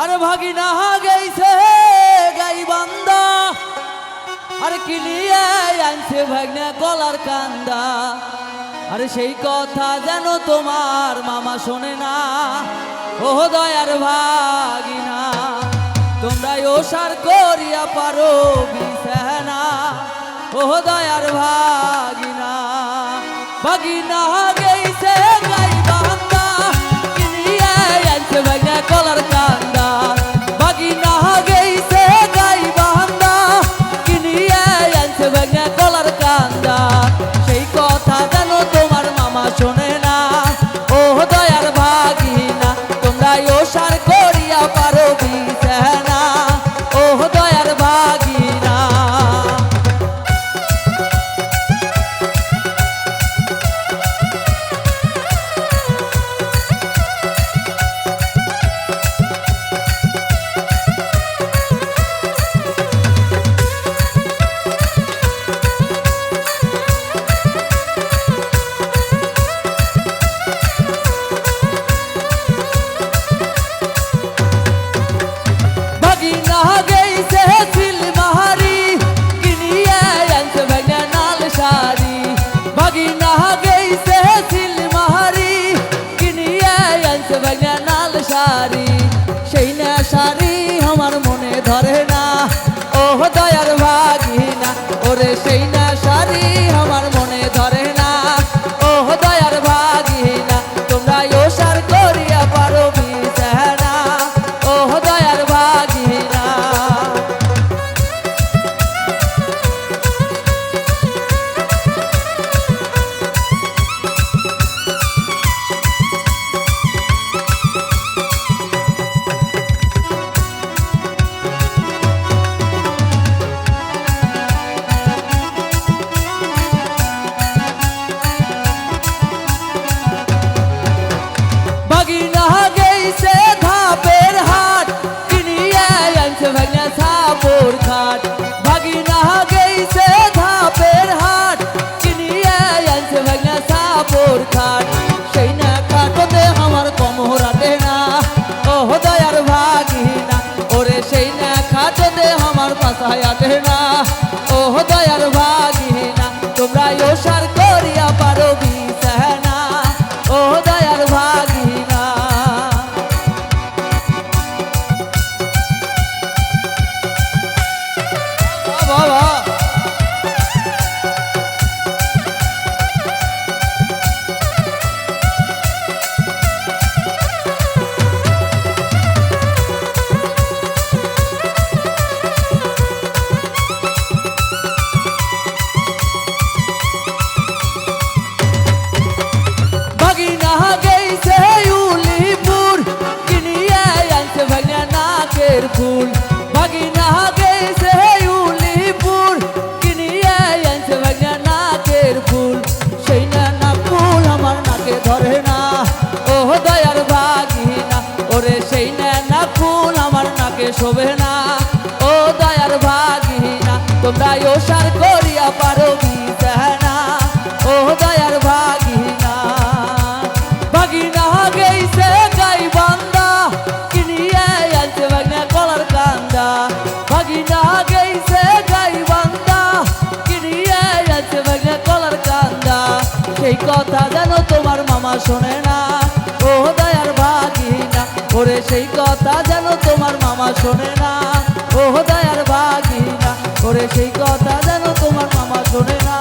আরে ভাগিনা গেছে গাই বান্দা। আর কিলিয়ে আনছে ভাগনা গলার কান্দা। আরে সেই কথা যেন তোমার মামা শোনে না। ও দয়ার ভাগিনা তোমরা ওসার করিয়া পারো বিছানা। ও দয়ার ভাগিনা ভাগিনা গেছে আনছে ভাগনা নাল শাড়ি, সেই না শাড়ি আমার মনে ধরে না। ও দয়ার ভাগিনা, ওরে সেই না আমার পাশায় আটে না। ও দয়ার ভাগিনা শোভে না। ও দয়ার ভাগিনা তোমরা ওসার করিয়া পারো বিছানা ও দয়ার ভাগিনা ভাগিনা গেছে গাই বান্দা, কিনিয়ে আনছে গলার কান্দা। ভাগিনা গেছে গাই বান্দা, কিনিয়ে আনছে ভাগনা গলার কান্দা। সেই কথা যেন তোমার মামা শোনে না। সেই কথা যেন তোমার মামা শোনে না। ও দয়ার বাগিনা করে সেই কথা যেন তোমার মামা শোনে না।